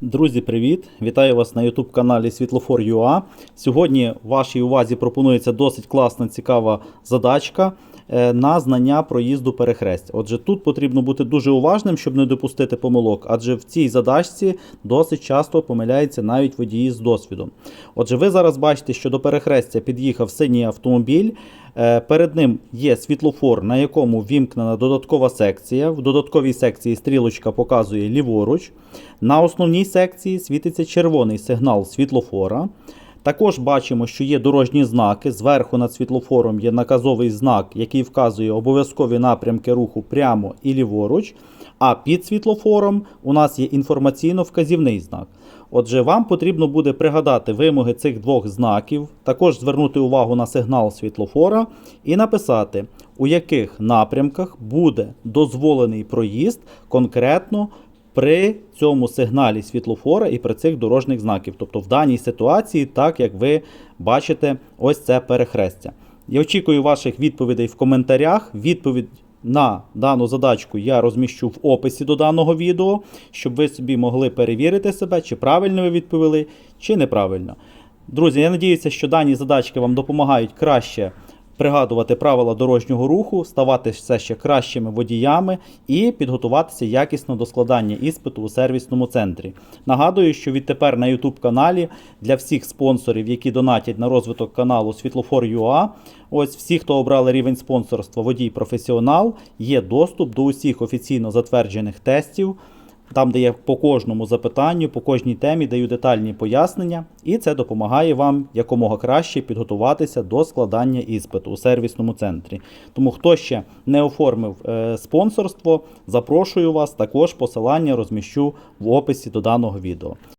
Друзі, привіт! Вітаю вас на YouTube каналі Світлофор.ua. Сьогодні вашій увазі пропонується досить класна, цікава задачка на знання проїзду перехрестя. Отже, тут потрібно бути дуже уважним, щоб не допустити помилок, адже в цій задачці досить часто помиляються навіть водії з досвідом. Отже, ви зараз бачите, що до перехрестя під'їхав синій автомобіль. Е, Перед ним є світлофор, на якому вімкнена додаткова секція. В додатковій секції стрілочка показує ліворуч. На основній секції світиться червоний сигнал світлофора. Також бачимо, що є дорожні знаки. Зверху над світлофором є наказовий знак, який вказує обов'язкові напрямки руху прямо і ліворуч. А під світлофором у нас є інформаційно-вказівний знак. Отже, вам потрібно буде пригадати вимоги цих двох знаків, також звернути увагу на сигнал світлофора і написати, у яких напрямках буде дозволений проїзд конкретно при цьому сигналі світлофора і при цих дорожніх знаків. Тобто в даній ситуації, так як ви бачите, ось це перехрестя. Я очікую ваших відповідей в коментарях. Відповідь на дану задачку я розміщу в описі до даного відео, щоб ви собі могли перевірити себе, чи правильно ви відповіли, чи неправильно. Друзі, я надіюся, що дані задачки вам допомагають краще пригадувати правила дорожнього руху, ставати все ще кращими водіями і підготуватися якісно до складання іспиту у сервісному центрі. Нагадую, що відтепер на YouTube каналі для всіх спонсорів, які донатять на розвиток каналу Світлофор.ua, ось всі, хто обрали рівень спонсорства водій професіонал, є доступ до усіх офіційно затверджених тестів. Там, де я по кожному запитанню, по кожній темі даю детальні пояснення, і це допомагає вам якомога краще підготуватися до складання іспиту у сервісному центрі. Тому хто ще не оформив е, спонсорство, запрошую вас. Також посилання розміщу в описі до даного відео.